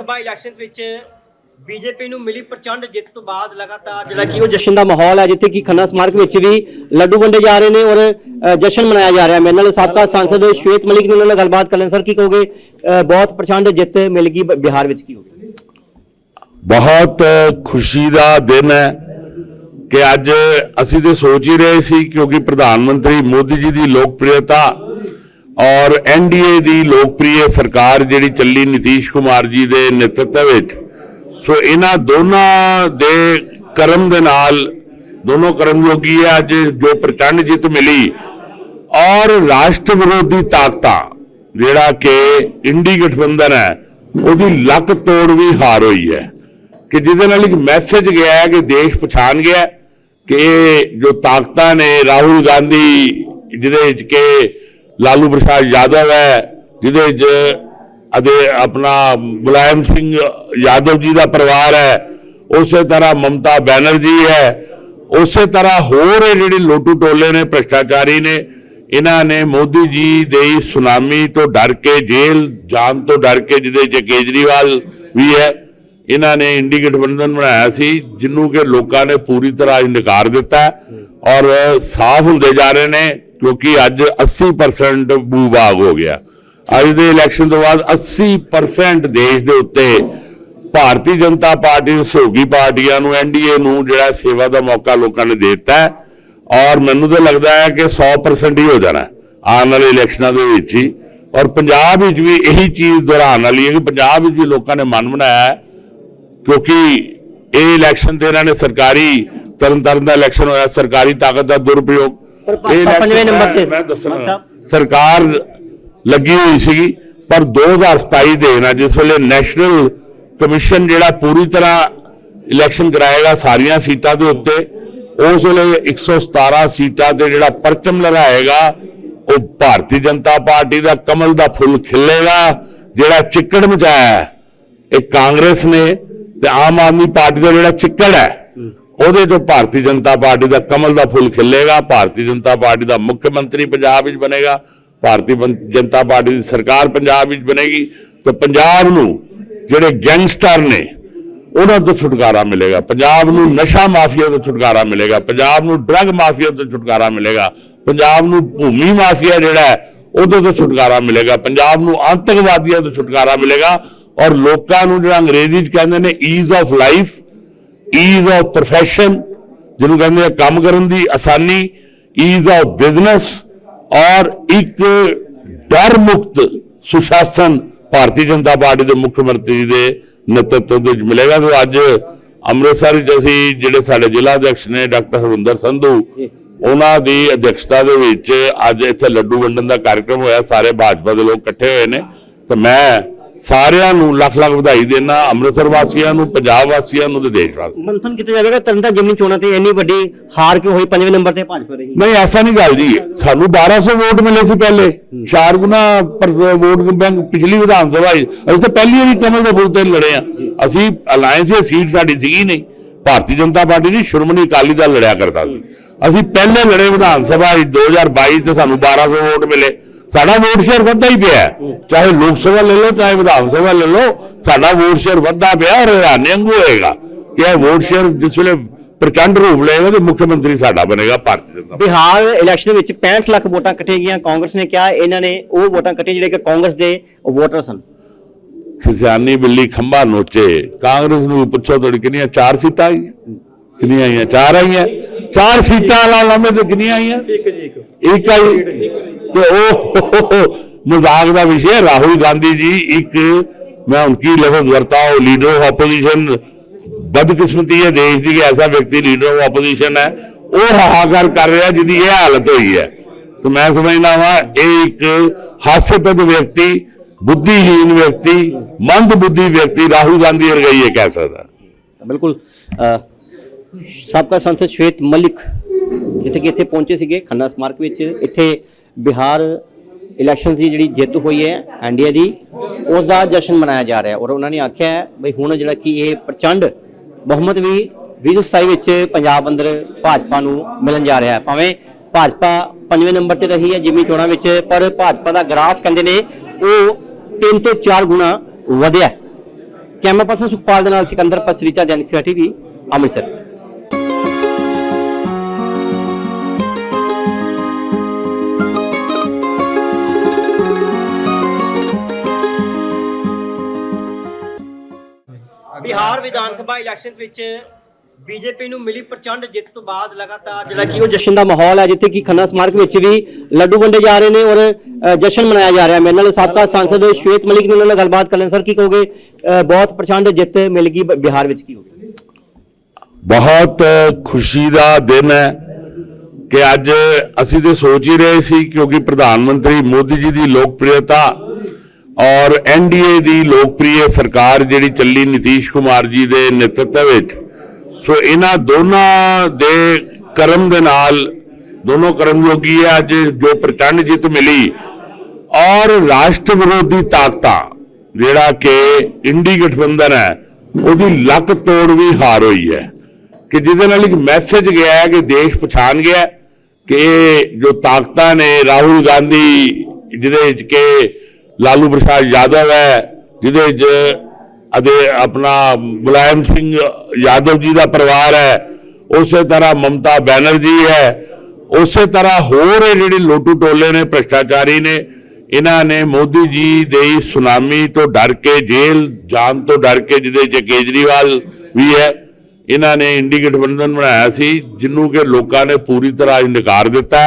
ਸਭਾ elections ਵਿੱਚ BJP ਨੂੰ ਮਿਲੀ ਪ੍ਰਚੰਡ ਜਿੱਤ ਤੋਂ ਬਾਅਦ ਲਗਾਤਾਰ ਜਿਹੜਾ ਕਿ ਉਹ ਜਸ਼ਨ ਦਾ ਮਾਹੌਲ ਹੈ ਜਿੱਥੇ ਕਿ ਖੰਨਾ ਸਮਾਰਕ ਵਿੱਚ ਵੀ ਲੱਡੂ ਵੰਡੇ ਜਾ ਰਹੇ ਨੇ ਔਰ ਜਸ਼ਨ ਮਨਾਇਆ ਜਾ ਰਿਹਾ ਮੇਰੇ ਨਾਲ ਸਾਬਕਾ ਸਾਂਸਦ ਸ਼ਵੇਤ ਮਲਿਕ ਨੇ ਉਹਨਾਂ ਨਾਲ ਗੱਲਬਾਤ ਕਰ ਲੈਣ। ਸਰ ਕੀ ਕਹੋਗੇ? ਬਹੁਤ ਪ੍ਰਚੰਡ ਜਿੱਤ ਮਿਲ ਗਈ ਬਿਹਾਰ ਵਿੱਚ ਕੀ ਹੋਵੇ ਬਹੁਤ ਖੁਸ਼ੀ ਦਾ ਦਿਨ ਹੈ ਕਿ ਅੱਜ ਅਸੀਂ ਤੇ ਸੋਚ ਹੀ ਰਹੇ ਸੀ ਕਿਉਂਕਿ ਪ੍ਰਧਾਨ ਮੰਤਰੀ ਮੋਦੀ ਜੀ ਦੀ ਲੋਕਪ੍ਰਿਯਤਾ ਔਰ ਐਨਡੀਏ ਦੀ ਲੋਕਪ੍ਰਿਯ ਸਰਕਾਰ ਜਿਹੜੀ ਚੱਲੀ ਨਿਤੀਸ਼ ਕੁਮਾਰ ਜੀ ਦੇ ਨੇਤਰਤਵ ਵਿੱਚ, ਸੋ ਇਹਨਾਂ ਦੋਨਾਂ ਦੇ ਕਰਮ ਦੇ ਨਾਲ, ਦੋਨੋਂ ਕਰਮਯੋਗੀ ਹੈ ਅੱਜ ਜੋ ਪ੍ਰਚੰਡ ਜਿੱਤ ਮਿਲੀ। ਔਰ ਰਾਸ਼ਟਰ ਵਿਰੋਧੀ ਤਾਕਤਾਂ, ਜਿਹੜਾ ਕਿ ਇੰਡੀ ਗਠਬੰਧਨ ਹੈ, ਉਹਦੀ ਲੱਕ ਤੋੜ ਵੀ ਹਾਰ ਹੋਈ ਹੈ। ਕਿ ਜਿਹਦੇ ਨਾਲ ਇੱਕ ਮੈਸੇਜ ਗਿਆ ਹੈ ਕਿ ਦੇਸ਼ ਪਛਾਣ ਗਿਆ ਕਿ ਜੋ ਤਾਕਤਾਂ ਨੇ, ਰਾਹੁਲ ਗਾਂਧੀ ਜਿਹਦੇ ਵਿੱਚ ਕਿ ਲਾਲੂ ਪ੍ਰਸਾਦ ਯਾਦਵ ਹੈ, ਜਿਹਦੇ ਵਿੱਚ ਅਤੇ ਆਪਣਾ ਮੁਲਾਇਮ ਸਿੰਘ ਯਾਦਵ ਜੀ ਦਾ ਪਰਿਵਾਰ ਹੈ। ਉਸੇ ਤਰ੍ਹਾਂ ਮਮਤਾ ਬੈਨਰਜੀ ਹੈ। ਉਸੇ ਤਰ੍ਹਾਂ ਹੋਰ ਇਹ ਜਿਹੜੇ ਲੋਟੂ ਟੋਲੇ ਨੇ, ਭ੍ਰਿਸ਼ਟਾਚਾਰੀ ਨੇ, ਇਹਨਾਂ ਨੇ ਮੋਦੀ ਜੀ ਦੇ ਸੁਨਾਮੀ ਤੋਂ ਡਰ ਕੇ, ਜੇਲ੍ਹ ਜਾਣ ਤੋਂ ਡਰ ਕੇ, ਜਿਹਦੇ ਚ ਕੇਜਰੀਵਾਲ ਵੀ ਹੈ, ਇਹਨਾਂ ਨੇ ਇੰਡੀ ਗਠਬੰਧਨ ਬਣਾਇਆ ਸੀ, ਜਿਹਨੂੰ ਕਿ ਲੋਕਾਂ ਨੇ ਪੂਰੀ ਤਰ੍ਹਾਂ ਇਨਕਾਰ ਦਿੱਤਾ ਔਰ ਸਾਫ਼ ਹੁੰਦੇ ਜਾ ਰਹੇ ਨੇ। ਕਿਉਂਕਿ ਅੱਜ 80% ਬੂਬਾਗ ਹੋ ਗਿਆ। ਅੱਜ ਦੇ ਇਲੈਕਸ਼ਨ ਤੋਂ ਬਾਅਦ 80% ਦੇਸ਼ ਦੇ ਉੱਤੇ ਭਾਰਤੀ ਜਨਤਾ ਪਾਰਟੀ ਸਹਿਯੋਗੀ ਪਾਰਟੀਆਂ ਨੂੰ ਐਨਡੀਏ ਨੂੰ ਜਿਹੜਾ ਸੇਵਾ ਦਾ ਮੌਕਾ ਲੋਕਾਂ ਨੇ ਦੇ ਦਿੱਤਾ ਔਰ ਮੈਨੂੰ ਤਾਂ ਲੱਗਦਾ ਹੈ ਕਿ 100% ਹੀ ਹੋ ਜਾਣਾ ਆਉਣ ਵਾਲੇ ਇਲੈਕਸ਼ਨਾਂ ਦੇ ਵਿੱਚ ਹੀ। ਔਰ ਪੰਜਾਬ ਵਿੱਚ ਵੀ ਇਹੀ ਚੀਜ਼ ਦੁਹਰਾਉਣ ਵਾਲੀ ਹੈ ਕਿ ਪੰਜਾਬ ਵਿੱਚ ਵੀ ਲੋਕਾਂ ਨੇ ਮਨ ਬਣਾਇਆ ਕਿਉਂਕਿ ਇਹ ਇਲੈਕਸ਼ਨ ਤੇ ਇਹਨਾਂ ਨੇ ਸਰਕਾਰੀ, ਤਰਨਤਾਰਨ ਦਾ ਇਲੈਕਸ਼ਨ ਹੋਇਆ, ਸਰਕਾਰੀ ਤਾਕਤ ਦਾ ਦੁਰਪਯੋਗ ਪਰ ਪ- ਇਹ election ਪੰਜਵੇਂ ਨੰਬਰ ਤੇ ਮੈਂ- ਮੈਂ ਦੱਸਣਾ। ਮਾਨ ਸਾਹਿਬ। ਸਰਕਾਰ ਲੱਗੀ ਹੋਈ ਸੀਗੀ ਪਰ 2027 ਦੇ ਨਾਲ ਜਿਸ ਵੇਲੇ ਨੈਸ਼ਨਲ ਕਮਿਸ਼ਨ ਜਿਹੜਾ ਪੂਰੀ ਤਰ੍ਹਾਂ ਇਲੈਕਸ਼ਨ ਕਰਾਏਗਾ ਸਾਰੀਆਂ ਸੀਟਾਂ ਦੇ ਉੱਤੇ ਉਸ ਵੇਲੇ 117 ਸੀਟਾਂ ਤੇ ਜਿਹੜਾ ਪਰਚਮ ਲਗਾਏਗਾ ਉਹ ਭਾਰਤੀ ਜਨਤਾ ਪਾਰਟੀ ਦਾ ਕਮਲ ਦਾ ਫੁੱਲ ਖਿਲੇਗਾ ਜਿਹੜਾ ਚਿੱਕੜ ਮਚਾਇਆ ਹੈ। ਇਹ ਕਾਂਗਰਸ ਨੇ ਤੇ ਆਮ ਆਦਮੀ ਪਾਰਟੀ ਦਾ ਜਿਹੜਾ ਚਿੱਕੜ ਹੈ ਉਹਦੇ ਤੋਂ ਭਾਰਤੀ ਜਨਤਾ ਪਾਰਟੀ ਦਾ ਕਮਲ ਦਾ ਫੁੱਲ ਖਿਲੇਗਾ, ਭਾਰਤੀ ਜਨਤਾ ਪਾਰਟੀ ਦਾ ਮੁੱਖ ਮੰਤਰੀ ਪੰਜਾਬ ਵਿੱਚ ਬਣੇਗਾ, ਭਾਰਤੀ ਜਨਤਾ ਪਾਰਟੀ ਦੀ ਸਰਕਾਰ ਪੰਜਾਬ ਵਿੱਚ ਬਣੇਗੀ, ਤੇ ਪੰਜਾਬ ਨੂੰ ਜਿਹੜੇ ਗੈਂਗਸਟਰ ਨੇ, ਉਹਨਾਂ ਤੋਂ ਛੁਟਕਾਰਾ ਮਿਲੇਗਾ। ਪੰਜਾਬ ਨੂੰ ਨਸ਼ਾ ਮਾਫੀਆ ਤੋਂ ਛੁਟਕਾਰਾ ਮਿਲੇਗਾ, ਪੰਜਾਬ ਨੂੰ ਡਰੱਗ ਮਾਫੀਆ ਤੋਂ ਛੁਟਕਾਰਾ ਮਿਲੇਗਾ, ਪੰਜਾਬ ਨੂੰ ਭੂਮੀ ਮਾਫੀਆ ਜਿਹੜਾ ਹੈ, ਉਹਦੇ ਤੋਂ ਛੁਟਕਾਰਾ ਮਿਲੇਗਾ, ਪੰਜਾਬ ਨੂੰ ਆਤੰਕਵਾਦੀਆਂ ਤੋਂ ਛੁਟਕਾਰਾ ਮਿਲੇਗਾ, ਔਰ ਲੋਕਾਂ ਨੂੰ ਜਿਹੜਾ ਅੰਗਰੇਜ਼ੀ ਚ ਕਹਿੰਦੇ ਨੇ ease of life ease of profession, ਜਿਹਨੂੰ ਕਹਿੰਦੇ ਆ ਕੰਮ ਕਰਨ ਦੀ ਆਸਾਨੀ ਈਜ਼ ਆਫ ਬਿਜ਼ਨਸ ਔਰ ਇੱਕ ਡਰ ਮੁਕਤ ਸੁਸ਼ਾਸਨ ਭਾਰਤੀ ਜਨਤਾ ਪਾਰਟੀ ਦੇ ਮੁੱਖ ਮੰਤਰੀ ਦੇ ਨੇਤਰਤਵ ਵਿੱਚ ਮਿਲੇਗਾ। ਤੇ ਅੱਜ ਅੰਮ੍ਰਿਤਸਰ ਵਿੱਚ ਅਸੀਂ ਜਿਹੜੇ ਸਾਡੇ ਜ਼ਿਲ੍ਹਾ ਅਧਿਕਸ਼ ਨੇ, ਡਾਕਟਰ ਹਰਵਿੰਦਰ ਸੰਧੂ, ਉਹਨਾਂ ਦੀ ਅਧਿਕਸ਼ਤਾ ਦੇ ਵਿੱਚ ਅੱਜ ਇੱਥੇ ਲੱਡੂ ਵੰਡਣ ਦਾ ਕਾਰਜਕ੍ਰਮ ਹੋਇਆ। ਸਾਰੇ ਭਾਜਪਾ ਦੇ ਲੋਕ ਇਕੱਠੇ ਹੋਏ ਨੇ। ਤੇ ਮੈਂ ਸਾਰਿਆਂ ਨੂੰ ਲੱਖ ਲੱਖ ਵਧਾਈ ਦੇਣਾ ਅੰਮ੍ਰਿਤਸਰ ਵਾਸੀਆਂ ਨੂੰ ਪੰਜਾਬ ਵਾਸੀਆਂ ਨੂੰ ਤੇ ਦੇਸ਼ ਵਾਸੀਆਂ ਨੂੰ। ਮੰਥਨ ਕਿਤੇ ਜਾਵੇਗਾ ਤਰਨਤਾਰਨ ਜਿਮਨੀ ਚੋਣਾਂ ਤੇ ਇੰਨੀ ਵੱਡੀ ਹਾਰ ਕਿਉਂ ਹੋਈ? ਪੰਜਵੇਂ ਨੰਬਰ ਤੇ ਭਾਜਪਾ ਰਹੀ। ਨਹੀਂ ਐਸਾ ਨਹੀਂ ਗੱਲ ਜੀ। ਸਾਨੂੰ 1200 ਵੋਟ ਮਿਲੇ ਸੀ ਪਹਿਲੇ। ਚਾਰ ਗੁਣਾ ਵੋਟ ਬੈਂਕ ਪਿਛਲੀ ਵਿਧਾਨ ਸਭਾ। ਅਸੀਂ ਤਾਂ ਪਹਿਲੀ ਵਾਰੀ ਕਮਲ ਦੇ ਬੁੱਲ ਤੇ ਲੜੇ ਆ। ਅਸੀਂ ਅਲਾਈਅੰਸ ਦੀ ਸੀਟ ਸਾਡੀ ਸੀਗੀ ਨਹੀਂ। ਭਾਰਤੀ ਜਨਤਾ ਪਾਰਟੀ ਦੀ ਸ਼੍ਰੋਮਣੀ ਅਕਾਲੀ ਦਲ ਲੜਿਆ ਕਰਦਾ ਸੀ। ਅਸੀਂ ਪਹਿਲੇ ਲੜੇ ਵਿਧਾਨ ਸਭਾ 'ਚ 2022 ਤੇ ਸਾਨੂੰ 1200 ਵੋਟ ਮਿਲੇ। ਸਾਡਾ ਵੋਟ ਸ਼ੇਅਰ ਵੱਧਦਾ ਹੀ ਪਿਆ। ਚਾਹੇ ਲੋਕ ਸਭਾ ਲੈ ਲਓ ਚਾਹੇ ਵਿਧਾਨ ਸਭਾ ਲੈ ਲਓ ਸਾਡਾ ਵੋਟ ਸ਼ੇਅਰ ਵੱਧਦਾ ਪਿਆ ਔਰ ਹਰਿਆਣੇ ਵਾਂਗੂ ਹੋਏਗਾ ਕਿ ਇਹ ਵੋਟ ਸ਼ੇਅਰ ਜਿਸ ਵੇਲੇ ਪ੍ਰਚੰਡ ਰੂਪ ਲਏਗਾ ਤੇ ਮੁੱਖ ਮੰਤਰੀ ਸਾਡਾ ਬਣੇਗਾ ਭਾਰਤੀ ਜਨਤਾ। ਬਿਹਾਰ ਇਲੈਕਸ਼ਨ ਵਿੱਚ 65 ਲੱਖ ਵੋਟਾਂ ਇਕੱਠੇ ਗਈਆਂ। ਕਾਂਗਰਸ ਨੇ ਕਿਹਾ ਇਹਨਾਂ ਨੇ ਉਹ ਵੋਟਾਂ ਇਕੱਠੇ ਜਿਹੜੇ ਕਿ ਕਾਂਗਰਸ ਦੇ ਵੋਟਰ ਸਨ। ਖਿਸਿਆਨੀ ਬਿੱਲੀ ਖੰਭਾ ਨੋਚੇ। ਕਾਂਗਰਸ ਨੂੰ ਪੁੱਛੋ ਤੁਹਾਡੀ ਕਿੰਨੀਆਂ ਚਾਰ ਸੀਟਾਂ ਆਈਆਂ? ਕਿੰਨੀਆਂ ਆਈਆਂ? ਚਾਰ ਆਈਆਂ? ਚਾਰ ਸੀਟਾਂ ਵਾਲਾ ਲਾਮੇ ਤੇ ਕਿੰਨੀਆਂ ਆਈਆਂ? ਇੱਕ ਜੀ ਇੱਕ। ਇੱਕ ਆਈ। ਤੇ ਉਹ ਮਜ਼ਾਕ ਦਾ ਵਿਸ਼ੇ ਹੈ, ਰਾਹੁਲ ਗਾਂਧੀ ਜੀ ਇੱਕ ਮੈਂ ਉਨਕੀ ਲਫ਼ਜ਼ ਵਰਤਾ ਹੂੰ ਲੀਡਰ ਆਫ ਆਪੋਜੀਸ਼ਨ ਬਦਕਿਸਮਤੀ ਹੈ। ਦੇਸ਼ ਦੀ ਕਿ ਐਸਾ ਵਿਅਕਤੀ ਲੀਡਰ ਆਫ ਆਪੋਜੀਸ਼ਨ ਹੈ। ਉਹ ਹਾਹਾਕਾਰ ਕਰ ਰਿਹਾ ਜਿਹਦੀ ਇਹ ਹਾਲਤ ਹੋਈ ਹੈ। ਤੇ ਮੈਂ ਸਮਝਦਾ ਹਾਂ ਇਹ ਇੱਕ ਹਾਸੇਪਦ ਵਿਅਕਤੀ ਬੁੱਧੀਹੀਨ ਵਿਅਕਤੀ ਮੰਦ ਬੁੱਧੀ ਵਿਅਕਤੀ ਰਾਹੁਲ ਗਾਂਧੀ ਵਰਗਾ ਹੀ ਇਹ ਕਹਿ ਸਕਦਾ। ਤਾਂ ਬਿਲਕੁਲ ਅਹ, ਸਾਬਕਾ ਸੰਸਦ ਸ਼ਵੇਤ ਮਲਿਕ ਜਿੱਥੇ ਕਿ ਇੱਥੇ ਪਹੁੰਚੇ ਸੀਗੇ ਖੰਨਾ ਸਮਾਰਕ ਵਿੱਚ। ਇੱਥੇ ਬਿਹਾਰ ਇਲੈਕਸ਼ਨ ਦੀ ਜਿਹੜੀ ਜਿੱਤ ਹੋਈ ਹੈ, ਐਨਡੀਏ ਦੀ, ਉਸ ਦਾ ਜਸ਼ਨ ਮਨਾਇਆ ਜਾ ਰਿਹਾ ਔਰ ਉਹਨਾਂ ਨੇ ਆਖਿਆ ਹੈ ਬਈ ਹੁਣ ਜਿਹੜਾ ਕਿ ਇਹ ਪ੍ਰਚੰਡ ਬਹੁਮਤ ਵੀ 2027 ਵਿੱਚ ਪੰਜਾਬ ਅੰਦਰ ਭਾਜਪਾ ਨੂੰ ਮਿਲਣ ਜਾ ਰਿਹਾ ਹੈ। ਭਾਵੇਂ ਭਾਜਪਾ ਪੰਜਵੇਂ ਨੰਬਰ ਤੇ ਰਹੀ ਹੈ ਜਿਮਨੀ ਚੋਣਾਂ ਵਿੱਚ, ਪਰ ਭਾਜਪਾ ਦਾ ਗ੍ਰਾਫ ਕਹਿੰਦੇ ਨੇ ਉਹ 3 ਤੋਂ 4 ਗੁਣਾ ਵਧਿਆ ਕੈਮਰਾ ਪਰਸਨ ਸੁਖਪਾਲ ਦੇ ਨਾਲ ਸਿਕੰਦਰ ਪਸਰੀਚਾ ਜੈਨਿਕ ਸੇਵਾ ਟੀਵੀ ਅੰਮ੍ਰਿਤਸਰ। ਬਿਹਾਰ ਵਿਧਾਨ ਸਭਾ ਇਲੈਕਸ਼ਨਸ ਵਿੱਚ ਬੀਜੇਪੀ ਨੂੰ ਮਿਲੀ ਪ੍ਰਚੰਡ ਜਿੱਤ ਤੋਂ ਬਾਅਦ ਲਗਾਤਾਰ ਜਿਹੜਾ ਕਿ ਉਹ ਜਸ਼ਨ ਦਾ ਮਾਹੌਲ ਹੈ, ਜਿੱਥੇ ਕਿ ਖੰਨਾ ਸਮਾਰਕ ਵਿੱਚ ਵੀ ਲੱਡੂ ਵੰਡੇ ਜਾ ਰਹੇ ਨੇ ਔਰ ਜਸ਼ਨ ਮਨਾਇਆ ਜਾ ਰਿਹਾ ਮੇਰੇ ਨਾਲ ਸਾਬਕਾ ਸਾਂਸਦ ਸ਼ਵੇਤ ਮਲਿਕ ਨੇ ਉਹਨਾਂ ਨਾਲ ਗੱਲਬਾਤ ਕਰ ਲੈਣ। ਸਰ, ਕੀ ਕਹੋਗੇ? ਬਹੁਤ ਪ੍ਰਚੰਡ ਜਿੱਤ ਮਿਲ ਗਈ ਬਿਹਾਰ ਵਿੱਚ ਕੀ ਹੋਵੇ ਬਹੁਤ ਖੁਸ਼ੀ ਦਾ ਦਿਨ ਹੈ ਕਿ ਅੱਜ ਅਸੀਂ ਤੇ ਸੋਚ ਹੀ ਰਹੇ ਸੀ ਕਿਉਂਕਿ ਪ੍ਰਧਾਨ ਮੰਤਰੀ ਮੋਦੀ ਜੀ ਦੀ ਲੋਕਪ੍ਰਿਯਤਾ ਔਰ ਐਨਡੀਏ ਦੀ ਲੋਕਪ੍ਰਿਯ ਸਰਕਾਰ ਜਿਹੜੀ ਚੱਲੀ ਨਿਤੀਸ਼ ਕੁਮਾਰ ਜੀ ਦੇ ਨੇਤਰਤਵ ਵਿੱਚ, ਸੋ ਇਹਨਾਂ ਦੋਨਾਂ ਦੇ ਕਰਮ ਦੇ ਨਾਲ, ਦੋਨੋਂ ਕਰਮਯੋਗੀ ਹੈ, ਅੱਜ ਜੋ ਪ੍ਰਚੰਡ ਜਿੱਤ ਮਿਲੀ। ਔਰ ਰਾਸ਼ਟਰ ਵਿਰੋਧੀ ਤਾਕਤਾਂ, ਜਿਹੜਾ ਕਿ ਇੰਡੀ ਗਠਬੰਧਨ ਹੈ, ਉਹਦੀ ਲੱਕ ਤੋੜ ਵੀ ਹਾਰ ਹੋਈ ਹੈ। ਕਿ ਜਿਹਦੇ ਨਾਲ ਇੱਕ ਮੈਸੇਜ ਗਿਆ ਹੈ ਕਿ ਦੇਸ਼ ਪਛਾਣ ਗਿਆ ਕਿ ਜੋ ਤਾਕਤਾਂ ਨੇ, ਰਾਹੁਲ ਗਾਂਧੀ ਜਿਹਦੇ ਵਿੱਚ ਕਿ ਲਾਲੂ ਪ੍ਰਸਾਦ ਯਾਦਵ ਹੈ, ਜਿਹਦੇ ਵਿੱਚ ਅਤੇ ਆਪਣਾ ਮੁਲਾਇਮ ਸਿੰਘ ਯਾਦਵ ਜੀ ਦਾ ਪਰਿਵਾਰ ਹੈ। ਉਸੇ ਤਰ੍ਹਾਂ ਮਮਤਾ ਬੈਨਰਜੀ ਹੈ। ਉਸੇ ਤਰ੍ਹਾਂ ਹੋਰ ਇਹ ਜਿਹੜੇ ਲੋਟੂ ਟੋਲੇ ਨੇ, ਭ੍ਰਿਸ਼ਟਾਚਾਰੀ ਨੇ, ਇਹਨਾਂ ਨੇ ਮੋਦੀ ਜੀ ਦੇ ਸੁਨਾਮੀ ਤੋਂ ਡਰ ਕੇ, ਜੇਲ੍ਹ ਜਾਣ ਤੋਂ ਡਰ ਕੇ, ਜਿਹਦੇ ਚ ਕੇਜਰੀਵਾਲ ਵੀ ਹੈ, ਇਹਨਾਂ ਨੇ ਇੰਡੀ ਗਠਬੰਧਨ ਬਣਾਇਆ ਸੀ, ਜਿਹਨੂੰ ਕਿ ਲੋਕਾਂ ਨੇ ਪੂਰੀ ਤਰ੍ਹਾਂ ਇਨਕਾਰ ਦਿੱਤਾ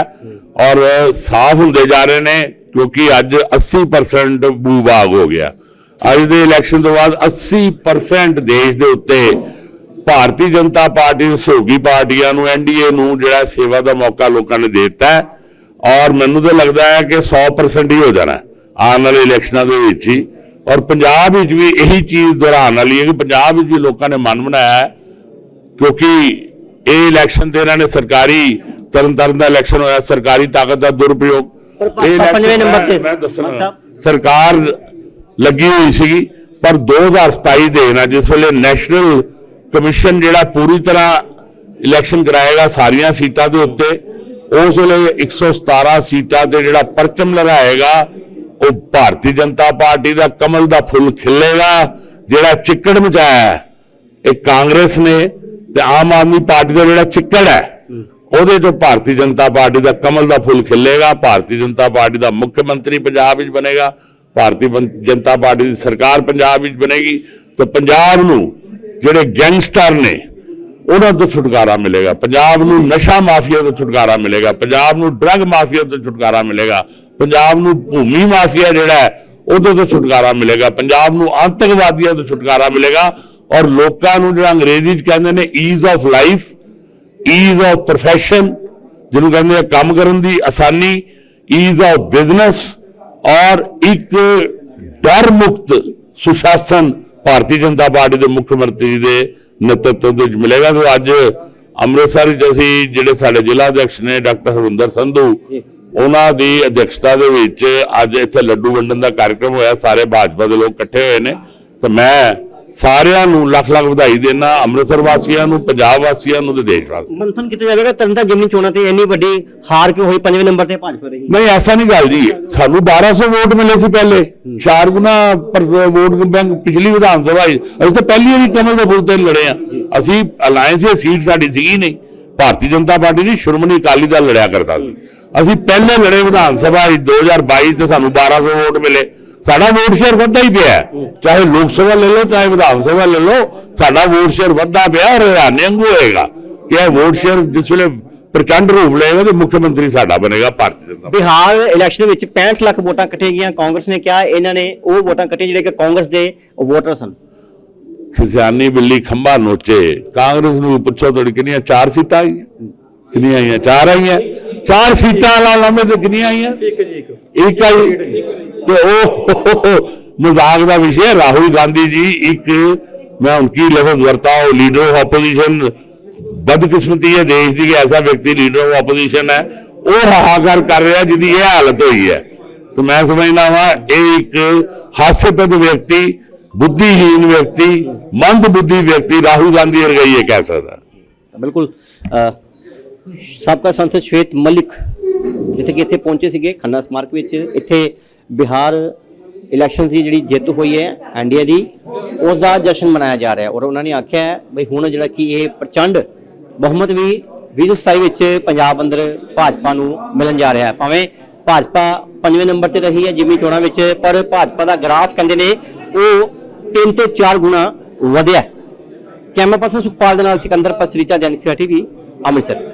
ਔਰ ਸਾਫ਼ ਹੁੰਦੇ ਜਾ ਰਹੇ ਨੇ। ਕਿਉਂਕਿ ਅੱਜ 80% ਭੂ-ਭਾਗ ਹੋ ਗਿਆ। ਅੱਜ ਦੇ ਇਲੈਕਸ਼ਨ ਤੋਂ ਬਾਅਦ 80% ਦੇਸ਼ ਦੇ ਉੱਤੇ ਭਾਰਤੀ ਜਨਤਾ ਪਾਰਟੀ ਸਹਿਯੋਗੀ ਪਾਰਟੀਆਂ ਨੂੰ ਐਨਡੀਏ ਨੂੰ ਜਿਹੜਾ ਸੇਵਾ ਦਾ ਮੌਕਾ ਲੋਕਾਂ ਨੇ ਦੇ ਦਿੱਤਾ ਔਰ ਮੈਨੂੰ ਤਾਂ ਲੱਗਦਾ ਹੈ ਕਿ 100% ਹੀ ਹੋ ਜਾਣਾ ਆਉਣ ਵਾਲੇ ਇਲੈਕਸ਼ਨਾਂ ਦੇ ਵਿੱਚ ਹੀ। ਔਰ ਪੰਜਾਬ ਵਿੱਚ ਵੀ ਇਹੀ ਚੀਜ਼ ਦੁਹਰਾਉਣ ਵਾਲੀ ਹੈ ਕਿ ਪੰਜਾਬ ਵਿੱਚ ਵੀ ਲੋਕਾਂ ਨੇ ਮਨ ਬਣਾਇਆ ਕਿਉਂਕਿ ਇਹ ਇਲੈਕਸ਼ਨ ਤੇ ਇਹਨਾਂ ਨੇ ਸਰਕਾਰੀ, ਤਰਨਤਾਰਨ ਦਾ ਇਲੈਕਸ਼ਨ ਹੋਇਆ, ਸਰਕਾਰੀ ਤਾਕਤ ਦਾ ਦੁਰਪਯੋਗ ਪਰ ਪ- ਇਹ election ਪੰਜਵੇਂ ਨੰਬਰ ਤੇ ਮੈਂ- ਮੈਂ ਦੱਸਣਾ ਮਾਨ ਸਾਹਿਬ। ਸਰਕਾਰ ਲੱਗੀ ਹੋਈ ਸੀਗੀ ਪਰ 2027 ਦੇ ਨਾਲ ਜਿਸ ਵੇਲੇ ਨੈਸ਼ਨਲ ਕਮਿਸ਼ਨ ਜਿਹੜਾ ਪੂਰੀ ਤਰ੍ਹਾਂ ਇਲੈਕਸ਼ਨ ਕਰਾਏਗਾ ਸਾਰੀਆਂ ਸੀਟਾਂ ਦੇ ਉੱਤੇ ਉਸ ਵੇਲੇ 117 ਸੀਟਾਂ ਤੇ ਜਿਹੜਾ ਪਰਚਮ ਲਗਾਏਗਾ ਉਹ ਭਾਰਤੀ ਜਨਤਾ ਪਾਰਟੀ ਦਾ ਕਮਲ ਦਾ ਫੁੱਲ ਖਿਲੇਗਾ ਜਿਹੜਾ ਚਿੱਕੜ ਮਚਾਇਆ ਹੈ ਇਹ ਕਾਂਗਰਸ ਨੇ ਤੇ ਆਮ ਆਦਮੀ ਪਾਰਟੀ ਦਾ ਜਿਹੜਾ ਚਿੱਕੜ ਹੈ ਉਹਦੇ ਤੋਂ ਭਾਰਤੀ ਜਨਤਾ ਪਾਰਟੀ ਦਾ ਕਮਲ ਦਾ ਫੁੱਲ ਖਿਲੇਗਾ, ਭਾਰਤੀ ਜਨਤਾ ਪਾਰਟੀ ਦਾ ਮੁੱਖ ਮੰਤਰੀ ਪੰਜਾਬ ਵਿੱਚ ਬਣੇਗਾ, ਭਾਰਤੀ ਜਨਤਾ ਪਾਰਟੀ ਦੀ ਸਰਕਾਰ ਪੰਜਾਬ ਵਿੱਚ ਬਣੇਗੀ, ਤੇ ਪੰਜਾਬ ਨੂੰ ਜਿਹੜੇ ਗੈਂਗਸਟਰ ਨੇ, ਉਹਨਾਂ ਤੋਂ ਛੁਟਕਾਰਾ ਮਿਲੇਗਾ। ਪੰਜਾਬ ਨੂੰ ਨਸ਼ਾ ਮਾਫੀਆ ਤੋਂ ਛੁਟਕਾਰਾ ਮਿਲੇਗਾ, ਪੰਜਾਬ ਨੂੰ ਡਰੱਗ ਮਾਫੀਆ ਤੋਂ ਛੁਟਕਾਰਾ ਮਿਲੇਗਾ, ਪੰਜਾਬ ਨੂੰ ਭੂਮੀ ਮਾਫੀਆ ਜਿਹੜਾ ਹੈ, ਉਹਦੇ ਤੋਂ ਛੁਟਕਾਰਾ ਮਿਲੇਗਾ, ਪੰਜਾਬ ਨੂੰ ਆਤੰਕਵਾਦੀਆਂ ਤੋਂ ਛੁਟਕਾਰਾ ਮਿਲੇਗਾ, ਔਰ ਲੋਕਾਂ ਨੂੰ ਜਿਹੜਾ ਅੰਗਰੇਜ਼ੀ ਚ ਕਹਿੰਦੇ ਨੇ ease of life ease of profession, ਜਿਹਨੂੰ ਕਹਿੰਦੇ ਆ ਕੰਮ ਕਰਨ ਦੀ ਆਸਾਨੀ ਈਜ਼ ਆਫ ਬਿਜ਼ਨਸ ਔਰ ਇੱਕ ਡਰ ਮੁਕਤ ਸੁਸ਼ਾਸਨ ਭਾਰਤੀ ਜਨਤਾ ਪਾਰਟੀ ਦੇ ਮੁੱਖ ਮੰਤਰੀ ਦੇ ਨੇਤਰਤਵ ਵਿੱਚ ਮਿਲੇਗਾ। ਤੇ ਅੱਜ ਅੰਮ੍ਰਿਤਸਰ ਵਿੱਚ ਅਸੀਂ ਜਿਹੜੇ ਸਾਡੇ ਜ਼ਿਲ੍ਹਾ ਅਧਿਕਸ਼ ਨੇ, ਡਾਕਟਰ ਹਰਿੰਦਰ ਸੰਧੂ, ਉਹਨਾਂ ਦੀ ਅਧਿਕਸ਼ਤਾ ਦੇ ਵਿੱਚ ਅੱਜ ਇੱਥੇ ਲੱਡੂ ਵੰਡਣ ਦਾ ਕਾਰਜਕ੍ਰਮ ਹੋਇਆ। ਸਾਰੇ ਭਾਜਪਾ ਦੇ ਲੋਕ ਇਕੱਠੇ ਹੋਏ ਨੇ। ਤੇ ਮੈਂ ਸਾਰਿਆਂ ਨੂੰ ਲੱਖ ਲੱਖ ਵਧਾਈ ਦੇਣਾ ਅੰਮ੍ਰਿਤਸਰ ਵਾਸੀਆਂ ਨੂੰ ਪੰਜਾਬ ਵਾਸੀਆਂ ਨੂੰ ਤੇ ਦੇਸ਼ ਵਾਸੀਆਂ ਨੂੰ। ਮੰਥਨ ਕਿਤੇ ਜਾਵੇਗਾ ਤਰਨਤਾਰਨ ਜਿਮਨੀ ਚੋਣਾਂ ਤੇ ਇੰਨੀ ਵੱਡੀ ਹਾਰ ਕਿਉਂ ਹੋਈ? ਪੰਜਵੇਂ ਨੰਬਰ ਤੇ ਭਾਜਪਾ ਰਹੀ। ਨਹੀਂ ਐਸਾ ਨਹੀਂ ਗੱਲ ਜੀ। ਸਾਨੂੰ 1200 ਵੋਟ ਮਿਲੇ ਸੀ ਪਹਿਲੇ। ਚਾਰ ਗੁਣਾ ਵੋਟ ਬੈਂਕ ਪਿਛਲੀ ਵਿਧਾਨ ਸਭਾ। ਅਸੀਂ ਤਾਂ ਪਹਿਲੀ ਵਾਰੀ ਕਮਲ ਦੇ ਬੁੱਲ ਤੇ ਲੜੇ ਆ। ਅਸੀਂ ਅਲਾਈਅੰਸ ਦੀ ਸੀਟ ਸਾਡੀ ਸੀਗੀ ਨਹੀਂ। ਭਾਰਤੀ ਜਨਤਾ ਪਾਰਟੀ ਦੀ ਸ਼੍ਰੋਮਣੀ ਅਕਾਲੀ ਦਲ ਲੜਿਆ ਕਰਦਾ ਸੀ। ਅਸੀਂ ਪਹਿਲੇ ਲੜੇ ਵਿਧਾਨ ਸਭਾ 'ਚ 2022 ਤੇ ਸਾਨੂੰ 1200 ਵੋਟ ਮਿਲੇ। ਸਾਡਾ ਵੋਟ ਸ਼ੇਅਰ ਵੱਧਦਾ ਹੀ ਪਿਆ। ਚਾਹੇ ਲੋਕ ਸਭਾ ਲੈ ਲਓ ਚਾਹੇ ਵਿਧਾਨ ਸਭਾ ਲੈ ਲਓ ਸਾਡਾ ਵੋਟ ਸ਼ੇਅਰ ਵੱਧਦਾ ਪਿਆ ਔਰ ਹਰਿਆਣੇ ਵਾਂਗੂ ਹੋਏਗਾ ਕਿ ਇਹ ਵੋਟ ਸ਼ੇਅਰ ਜਿਸ ਵੇਲੇ ਪ੍ਰਚੰਡ ਰੂਪ ਲਏਗਾ ਤੇ ਮੁੱਖ ਮੰਤਰੀ ਸਾਡਾ ਬਣੇਗਾ ਭਾਰਤੀ ਜਨਤਾ। ਬਿਹਾਰ ਇਲੈਕਸ਼ਨ ਵਿੱਚ 65 ਲੱਖ ਵੋਟਾਂ ਇਕੱਠੇ ਗਈਆਂ ਕਾਂਗਰਸ ਨੇ ਕਿਹਾ ਇਹਨਾਂ ਨੇ ਉਹ ਵੋਟਾਂ ਇਕੱਠੀਆਂ ਜਿਹੜੇ ਕਿ ਕਾਂਗਰਸ ਦੇ ਵੋਟਰ ਸਨ। ਖਿਸਿਆਨੀ ਬਿੱਲੀ ਖੰਭਾ ਨੋਚੇ ਕਾਂਗਰਸ ਨੂੰ ਪੁੱਛੋ ਤੁਹਾਡੀ ਕਿੰਨੀਆਂ ਚਾਰ ਸੀਟਾਂ ਆਈਆਂ? ਕਿੰਨੀਆਂ ਆਈਆਂ? ਚਾਰ ਆਈਆਂ। ਚਾਰ ਸੀਟਾਂ ਵਾਲਾ ਲਾਮੇ ਤੇ ਕਿੰਨੀਆਂ ਆਈਆਂ? ਇੱਕ ਜੀ ਇੱਕ। ਇੱਕ ਆਈ। ਤੇ ਉਹ ਮਜ਼ਾਕ ਦਾ ਵਿਸ਼ੇ ਹੈ, ਰਾਹੁਲ ਗਾਂਧੀ ਜੀ ਇੱਕ ਮੈਂ ਉਨਕੀ ਲਫ਼ਜ਼ ਵਰਤਾ ਹੂੰ ਲੀਡਰ ਆਫ ਆਪੋਜੀਸ਼ਨ ਬਦਕਿਸਮਤੀ ਹੈ। ਦੇਸ਼ ਦੀ ਕਿ ਐਸਾ ਵਿਅਕਤੀ ਲੀਡਰ ਆਫ ਆਪੋਜੀਸ਼ਨ ਹੈ। ਉਹ ਹਾਹਾਕਾਰ ਕਰ ਰਿਹਾ ਜਿਹਦੀ ਇਹ ਹਾਲਤ ਹੋਈ ਹੈ। ਤੇ ਮੈਂ ਸਮਝਦਾ ਹਾਂ ਇਹ ਇੱਕ ਹਾਸੇਪਦ ਵਿਅਕਤੀ ਬੁੱਧੀਹੀਨ ਵਿਅਕਤੀ ਮੰਦ ਬੁੱਧੀ ਵਿਅਕਤੀ ਰਾਹੁਲ ਗਾਂਧੀ ਵਰਗਾ ਹੀ ਇਹ ਕਹਿ ਸਕਦਾ। ਬਿਲਕੁਲ ਸਾਬਕਾ ਸੰਸਦ ਸ਼ਵੇਤ ਮਲਿਕ ਜਿੱਥੇ ਕਿ ਇੱਥੇ ਪਹੁੰਚੇ ਸੀਗੇ ਖੰਨਾ ਸਮਾਰਕ ਵਿੱਚ ਇੱਥੇ ਬਿਹਾਰ ਇਲੈਕਸ਼ਨ ਦੀ ਜਿਹੜੀ ਜਿੱਤ ਹੋਈ ਹੈ ਐਨਡੀਏ ਦੀ, ਉਸ ਦਾ ਜਸ਼ਨ ਮਨਾਇਆ ਜਾ ਰਿਹਾ ਔਰ ਉਹਨਾਂ ਨੇ ਆਖਿਆ ਹੈ ਬਈ ਹੁਣ ਜਿਹੜਾ ਕਿ ਇਹ ਪ੍ਰਚੰਡ ਬਹੁਮਤ ਵੀ 2027 ਵਿੱਚ ਪੰਜਾਬ ਅੰਦਰ ਭਾਜਪਾ ਨੂੰ ਮਿਲਣ ਜਾ ਰਿਹਾ ਹੈ। ਭਾਵੇਂ ਭਾਜਪਾ ਪੰਜਵੇਂ ਨੰਬਰ ਤੇ ਰਹੀ ਹੈ ਜਿਮਨੀ ਚੋਣਾਂ ਵਿੱਚ, ਪਰ ਭਾਜਪਾ ਦਾ ਗ੍ਰਾਫ ਕਹਿੰਦੇ ਨੇ ਉਹ 3 ਤੋਂ 4 ਗੁਣਾ ਵਧਿਆ ਕੈਮਰਾ ਪਰਸਨ ਸੁਖਪਾਲ ਦੇ ਨਾਲ ਸਿਕੰਦਰ ਪਸਰੀਚਾ ਜੈਨਿਕ ਟੀਵੀ ਅੰਮ੍ਰਿਤਸਰ।